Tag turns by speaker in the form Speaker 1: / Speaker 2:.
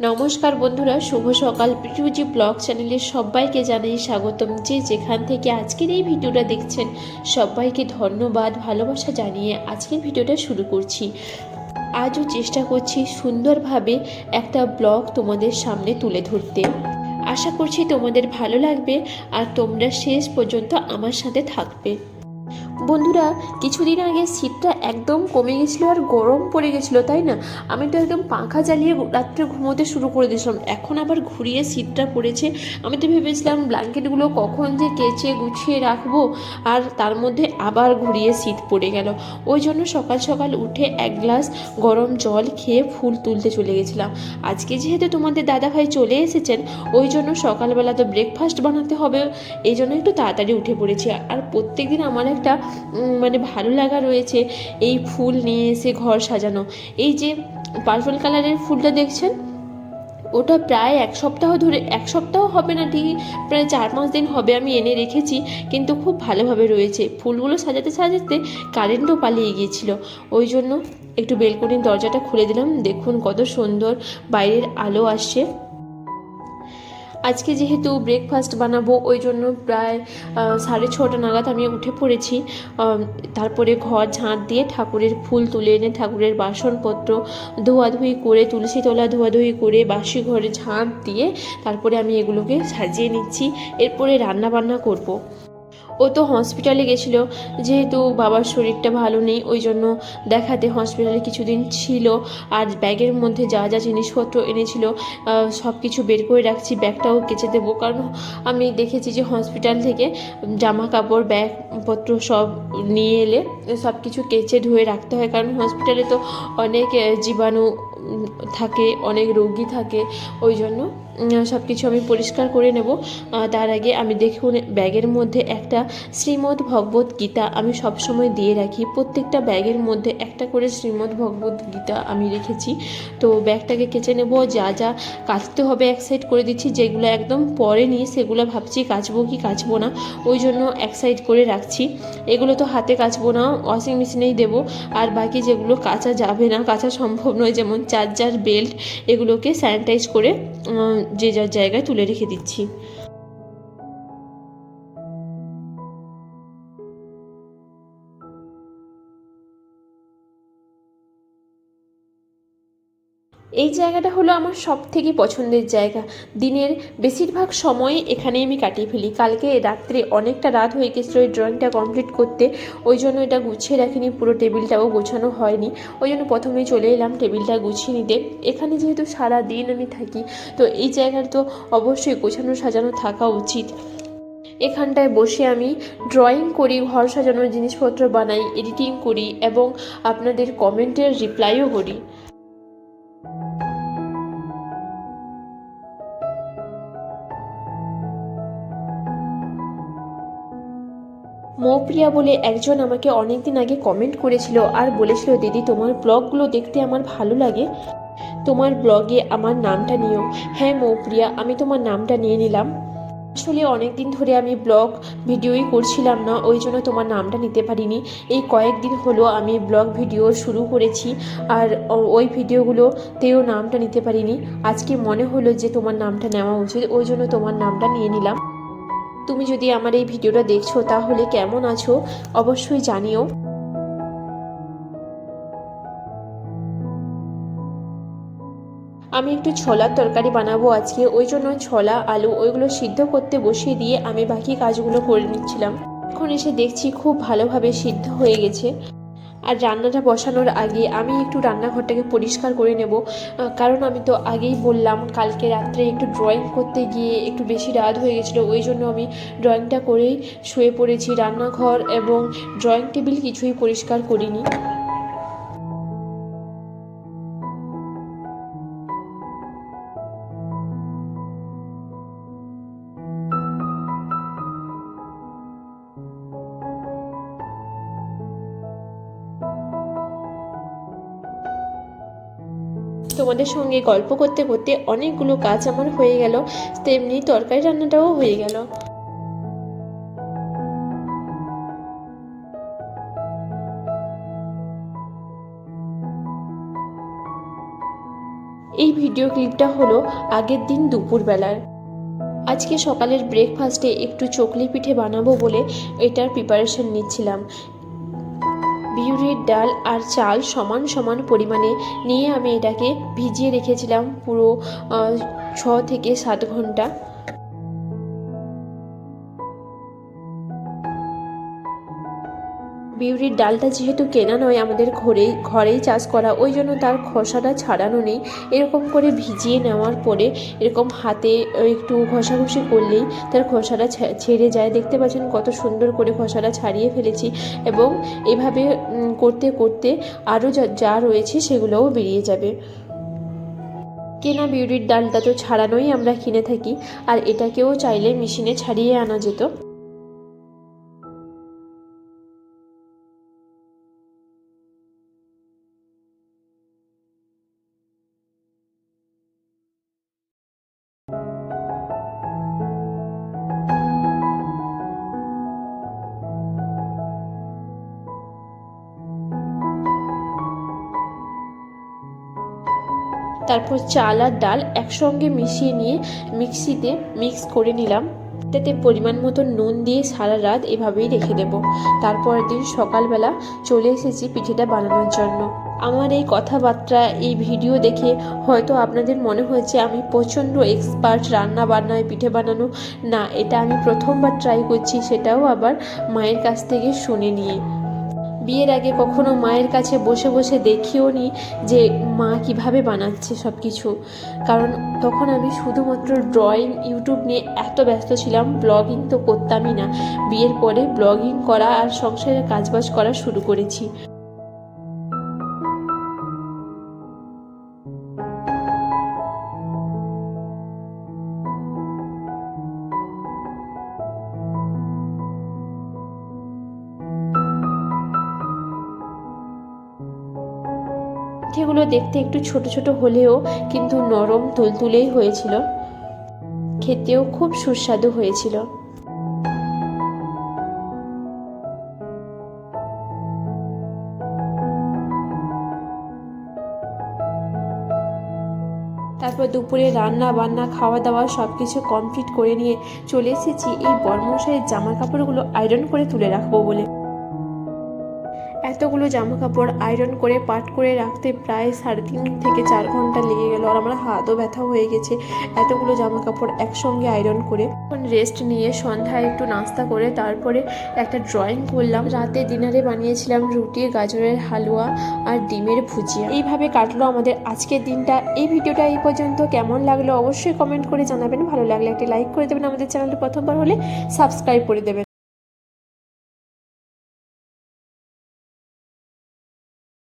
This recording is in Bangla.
Speaker 1: নমস্কার বন্ধুরা, শুভ সকাল। পিটুজি ব্লগ চ্যানেলে সবাইকে জানাই স্বাগতম যে যেখান থেকে আজকের এই ভিডিওটা দেখছেন, সবাইকে ধন্যবাদ, ভালোবাসা জানিয়ে আজকের ভিডিওটা শুরু করছি। আজও চেষ্টা করছি সুন্দরভাবে একটা ব্লগ তোমাদের সামনে তুলে ধরতে। আশা করছি তোমাদের ভালো লাগবে আর তোমরা শেষ পর্যন্ত আমার সাথে থাকবে। বন্ধুরা, কিছুদিন আগে শীতটা একদম কমে গেছিল আর গরম পড়ে গেছিল, তাই না? আমি তো একদম পাখা জ্বালিয়ে রাত্রে ঘুমোতে শুরু করে দিয়েছিলাম। এখন আবার ঘুরিয়ে শীতটা পড়েছে। আমি তো ভেবেছিলাম ব্ল্যাঙ্কেটগুলো কখন যে কেচে গুছিয়ে রাখব আর তার মধ্যে আবার ঘুরিয়ে শীত পড়ে গেল। ওই জন্য সকাল সকাল উঠে এক গ্লাস গরম জল খেয়ে ফুল তুলতে চলে গেছিলাম। আজকে যেহেতু তোমাদের দাদাভাই চলে এসেছেন, ওই জন্য সকালবেলা তো ব্রেকফাস্ট বানাতে হবে। এই জন্য একটু তাড়াতাড়ি উঠে পড়েছি। আর প্রত্যেক দিন আমার একটা মানে ভালো লাগা রয়েছে এই ফুল নিয়ে এসে ঘর সাজানো। এই যে পার্পল কালারের ফুলটা দেখছেন, ওটা প্রায় এক সপ্তাহ ধরে, এক সপ্তাহ হবে না ঠিক, প্রায় চার পাঁচ দিন হবে আমি এনে রেখেছি, কিন্তু খুব ভালোভাবে রয়েছে। ফুলগুলো সাজাতে সাজাতে কারেন্টও পালিয়ে গিয়েছিল। ওই জন্য একটু বেলকনির দরজাটা খুলে দিলাম, দেখুন কত সুন্দর বাইরের আলো আসছে। আজকে যেহেতু ব্রেকফাস্ট বানাবো, ওই জন্য প্রায় সাড়ে ছটা নাগাদ আমি উঠে পড়েছি তারপরে ঘর ঝাঁট দিয়ে ঠাকুরের ফুল তুলে এনে ঠাকুরের বাসনপত্র ধোয়াধুয়ি করে, তুলসী তলা ধোয়াধুয়ি করে, বাসি ঘরে ঝাঁট দিয়ে তারপরে আমি এগুলোকে সাজিয়ে নিচ্ছি এরপরে রান্না বান্না করব। ও তো হসপিটালে গেছিল। যেহেতু বাবার শরীরটা ভালো নেই, ওই জন্য দেখাতে হসপিটালে কিছুদিন ছিল। আর ব্যাগের মধ্যে যা যা জিনিসপত্র এনেছিল সব কিছু বের করে রাখছি, ব্যাগটাও কেচে দেবো। কারণ আমি দেখেছি যে হসপিটাল থেকে জামা কাপড় ব্যাগপত্র সব নিয়ে এলে সব কিছু কেচে ধুয়ে রাখতে হয়। কারণ হসপিটালে তো অনেক জীবাণু থাকে, অনেক রোগী থাকে, ওই জন্য সব কিছু আমি পরিষ্কার করে নেব। তার আগে আমি দেখুন, ব্যাগের মধ্যে একটা শ্রীমদ্ ভগবত গীতা আমি সবসময় দিয়ে রাখি। প্রত্যেকটা ব্যাগের মধ্যে একটা করে শ্রীমদ্ ভগবত গীতা আমি রেখেছি। তো ব্যাগটাকে কেচে নেব, যা যা কাচতে হবে এক সাইড করে দিচ্ছি, যেগুলো একদম পরে নিয়ে সেগুলো ভাবছি কাচবো কি কাচবো না, ওই জন্য এক সাইড করে রাখছি। এগুলো তো হাতে কাচবো না ওয়াশিং মেশিনেই দেবো। আর বাকি যেগুলো কাচা যাবে না, কাচা সম্ভব নয়, যেমন চার্জার বেল্ট এগুলোকে স্যানিটাইজ করে যে যার জায়গায় তুলে রেখে দিচ্ছি। এই জায়গাটা হলো আমার সব থেকে পছন্দের জায়গা। দিনের বেশিরভাগ সময় এখানে আমি কাটিয়ে ফেলি। কালকে রাত্রে অনেকটা রাত হয়ে গেছিল এই ড্রয়িংটা কমপ্লিট করতে। ওই জন্য এটা গুছিয়ে রাখিনি, পুরো টেবিলটাও গোছানো হয়নি। ওই জন্য প্রথমে চলে এলাম টেবিলটা গুছিয়ে নিতে। এখানে যেহেতু সারা দিন আমি থাকি, তো এই জায়গার তো অবশ্যই গোছানো, সাজানো থাকা উচিত। এখানটায় বসে আমি ড্রয়িং করি, ঘর সাজানোর জিনিসপত্র বানাই এডিটিং করি এবং আপনাদের কমেন্টের রিপ্লাইও করি। মৌপ্রিয়া বলে একজন আমাকে অনেকদিন আগে কমেন্ট করেছিল আর বলেছিল, দিদি, তোমার ব্লগগুলো দেখতে আমার ভালো লাগে। তোমার ব্লগে আমার নামটা নিও। হ্যাঁ মৌপ্রিয়া, আমি তোমার নামটা নিয়ে নিলাম। আসলে অনেক দিন ধরে আমি ব্লগ ভিডিওই করছিলাম না, ওই জন্য তোমার নামটা নিতে পারিনি। এই কয়েকদিন হলো আমি ব্লগ ভিডিও শুরু করেছি আর ওই ভিডিওগুলোতেও নামটা নিতে পারিনি। আজকে মনে হলো যে তোমার নামটা নেওয়া উচিত, ওই জন্য তোমার নামটা নিয়ে নিলাম। তুমি যদি আমার এই ভিডিওটা দেখছ, তাহলে কেমন আছো? অবশ্যই জানিও। আমি একটু ছোলার তরকারি বানাবো আজকে, ওই জন্য ছোলা, আলু, ওইগুলো সিদ্ধ করতে বসিয়ে দিয়ে আমি বাকি কাজগুলো করে নিচ্ছিলাম। এখন এসে দেখছি খুব ভালোভাবে সিদ্ধ হয়ে গেছে। আর রান্নাটা বসানোর আগে আমি একটু রান্নাঘরটাকে পরিষ্কার করে নেব। কারণ আমি তো আগেই বললাম কালকে রাত্রে একটু ড্রয়িং করতে গিয়ে একটু বেশি রাত হয়ে গেছিল, ওই জন্য আমি ড্রয়িংটা করেই শুয়ে পড়েছি। রান্নাঘর এবং ড্রয়িং টেবিল কিছুই পরিষ্কার করিনি। তোমাদের সঙ্গে গল্প করতে করতে অনেকগুলো কাজ আমার হয়ে গেল, তেমনি তরকারি রান্নাটাও হয়ে গেল। এই ভিডিও ক্লিপটা হলো আগের দিন দুপুরবেলার। আজকে সকালের ব্রেকফাস্টে একটু চকলি পিঠে বানাবো বলে এটার প্রিপারেশন নিচ্ছিলাম। বিউরির ডাল আর চাল সমান সমান পরিমাণে নিয়ে আমি এটাকে ভিজিয়ে রেখেছিলাম পুরো ছ থেকে সাত ঘণ্টা। বিউরির ডালটা যেহেতু কেনা নয়, আমাদের ঘরেই ঘরেই চাষ করা, ওই জন্য তার খোসাটা ছাড়ানো নেই। এরকম করে ভিজিয়ে নেওয়ার পরে এরকম হাতে একটু ঘষাঘষি করলেই তার খোসাটা ছেড়ে যায়। দেখতে পাচ্ছেন কত সুন্দর করে খোসাটা ছাড়িয়ে ফেলেছি এবং এভাবে করতে করতে আরও যা রয়েছে সেগুলোও বেরিয়ে যাবে। কেনা বিউরির ডালটা তো ছাড়ানোই আমরা কিনে থাকি, আর এটাকেও চাইলে মেশিনে ছাড়িয়ে আনা যেত। তারপর চাল আর ডাল একসঙ্গে মিশিয়ে নিয়ে মিক্সিতে মিক্স করে নিলাম। তাতে পরিমাণ মতো নুন দিয়ে সারা রাত এভাবেই রেখে দেব। তারপরের দিন সকালবেলা চলে এসেছি পিঠেটা বানানোর জন্য। আমার এই কথাবার্তা, এই ভিডিও দেখে হয়তো আপনাদের মনে হয়েছে আমি প্রচণ্ড এক্সপার্ট রান্না বান্নায় পিঠে বানানো। না, এটা আমি প্রথমবার ট্রাই করছি, সেটাও আবার মায়ের কাছ থেকে শুনে নিয়ে। বিয়ের আগে কখনো মায়ের কাছে বসে বসে দেখিও নি যে মা কীভাবে বানাচ্ছে সব কিছু কারণ তখন আমি শুধুমাত্র ড্রয়িং, ইউটিউব নিয়ে এত ব্যস্ত ছিলাম, ব্লগিং তো করতামই না। বিয়ের পরে ব্লগিং করা আর সংসারের কাজবাজ করা শুরু করেছি। পিঠেগুলো দেখতে একটু ছোট ছোট হলেও কিন্তু নরম তুলতুলেই হয়েছিল। খেতেও খুব সুস্বাদু হয়েছিল। তারপর দুপুরে রান্না, বান্না খাওয়া দাওয়া সব কিছু কমপ্লিট করে নিয়ে চলে এসেছি এই বর্মশাইয়ের জামা কাপড়গুলো আয়রন করে তুলে রাখব বলে। এতগুলো জামা কাপড় আয়রন করে পাট করে রাখতে প্রায় সাড়ে তিন থেকে চার ঘণ্টা লেগে গেল আর আমার হাতও ব্যথা হয়ে গেছে। এতগুলো জামা কাপড় একসঙ্গে আয়রন করে এখন রেস্ট নিয়ে সন্ধ্যায় একটু নাস্তা করে তারপরে একটা ড্রয়িং করলাম। রাতে ডিনারে বানিয়েছিলাম রুটি, গাজরের হালুয়া আর ডিমের ভুজিয়া। এইভাবে কাটলো আমাদের আজকের দিনটা। এই ভিডিওটা এই পর্যন্ত। কেমন লাগল অবশ্যই কমেন্ট করে জানাবেন। ভালো লাগলে একটি লাইক করে দেবেন। আমাদের চ্যানেলটা প্রথমবার হলে সাবস্ক্রাইব করে দেবেন।